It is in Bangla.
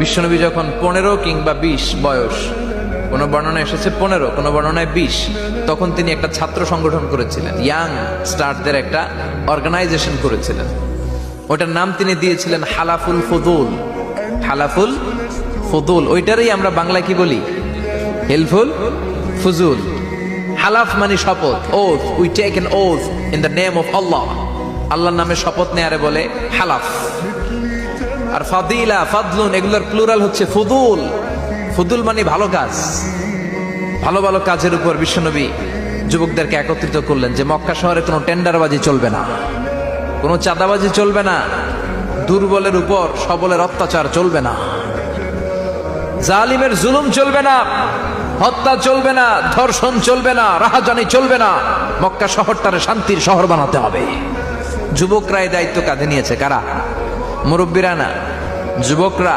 বিশ্বনবী যখন পনেরো কিংবা বিশ বয়স, কোনো বর্ণনা এসেছে পনেরো, কোনো বর্ণনায় বিশ, তখন তিনি একটা ছাত্র সংগঠন করেছিলেন, ইয়াং স্টারদের একটা অর্গানাইজেশন করেছিলেন। ওটার নাম তিনি দিয়েছিলেন হালাফুল ফদুল। হালাফুল ফদুল, ওইটারই আমরা বাংলা কি বলি? হেলফুল ফুজুল। হালাফ মানে শপথ oath we take an oath in the name of Allah আল্লাহর নামে শপথ নেয়ারে বলে হালাফ। আর ফাদিলা, ফাদলুন, এগুলোর প্লুরাল হচ্ছে ফুদুল। ফুদুল মানে ভালো কাজ। ভালো ভালো কাজের উপর বিশ্বনবী যুবকদেরকে একত্রিত করলেন যে মক্কা শহরে কোনো টেন্ডারবাজি চলবে না। কোনো চাঁদাবাজি চলবে না। দুর্বলের উপর সবলের অত্যাচার চলবে না। জালিমের জুলুম চলবে না। হত্যা চলবে না। ধর্ষণ চলবে না। রাহাজানি চলবে না। মক্কা শহরটারে শান্তির শহর বানাতে হবে। যুবকরা এই দায়িত্ব কাঁধে নিয়েছে কারা? মুরব্বীরা না যুবকরা।